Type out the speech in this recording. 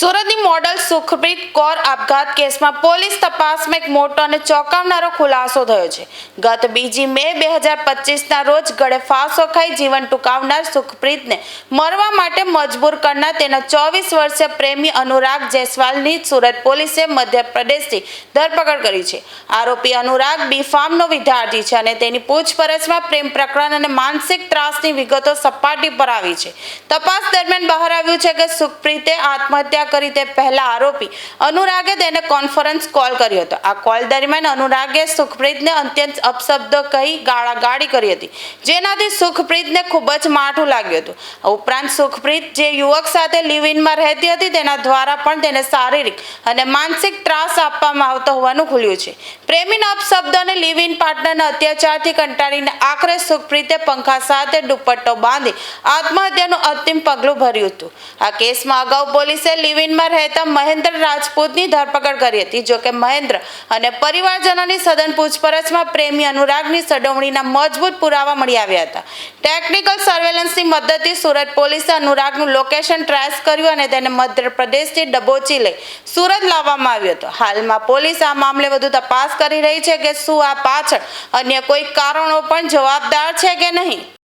સુરતની મોડલ સુખપ્રીત કૌર આપઘાત કેસમાં પોલીસ તપાસમાં એક મોટો અને ચોંકાવનારો ખુલાસો થયો છે. ગત બીજી મે બે હજાર પચીસના રોજ ગળે ફાંસો ખાઈ જીવન ટૂંકાવનાર સુખપ્રીતને મરવા માટે મજબૂર કરનાર તેના ચોવીસ વર્ષીય પ્રેમી અનુરાગ જયસ્વાલની સુરત પોલીસે મધ્યપ્રદેશથી ધરપકડ કરી છે. આરોપી અનુરાગ બી ફાર્મનો વિદ્યાર્થી છે અને તેની પૂછપરછમાં પ્રેમ પ્રકરણ અને માનસિક ત્રાસની વિગતો સપાટી પર આવી છે. તપાસ દરમિયાન બહાર આવ્યું છે કે સુખપ્રીતે આત્મહત્યા કરી તે પહેલા આરોપી અનુરાગે તેને કોન્ફરન્સ કોલ કર્યો હતો. આ કોલ દરમિયાન અનુરાગે સુખપ્રીતને અત્યંત અપશબ્દો કહી ગાળાગાળી કરી હતી. જેનાથી સુખપ્રીતને ખૂબ જ માઠું લાગ્યું હતું. ઉપરાંત સુખપ્રીત જે યુવક સાથે લિવ ઇનમાં રહેતી હતી તેના દ્વારા પણ તેને શારીરિક અને માનસિક ત્રાસ આપવામાં આવતો હોવાનું ખુલ્યું છે. પ્રેમીના અપશબ્દ અને લિવ ઇન પાર્ટનરના અત્યાચારથી કંટાળીને આખરે સુખપ્રીતે પંખા સાથે દુપટ્ટો બાંધી આત્મહત્યાનું અંતિમ પગલું ભર્યું હતું. આ કેસમાં અગાઉ પોલીસે લિવ ઇનમાં રહેતા મહેન્દ્ર રાજપૂતની ધરપકડ કરી હતી. જોકે મહેન્દ્ર અને પરિવારજનોની સઘન પૂછપરછમાં પ્રેમી અનુરાગની સડવણીના મજબૂત પુરાવા મળી આવ્યા હતા. ટેકનિકલ સર્વેલન્સની મદદથી સુરત પોલીસે અનુરાગનું લોકેશન ટ્રેસ કર્યું અને તેને મધ્યપ્રદેશથી ડબોચી લઈ સુરત લાવવામાં આવ્યો હતો. હાલમાં પોલીસ આ મામલે વધુ તપાસ કરી રહી છે કે શું આ પાછળ અન્ય કોઈ કારણો પણ જવાબદાર છે કે નહીં?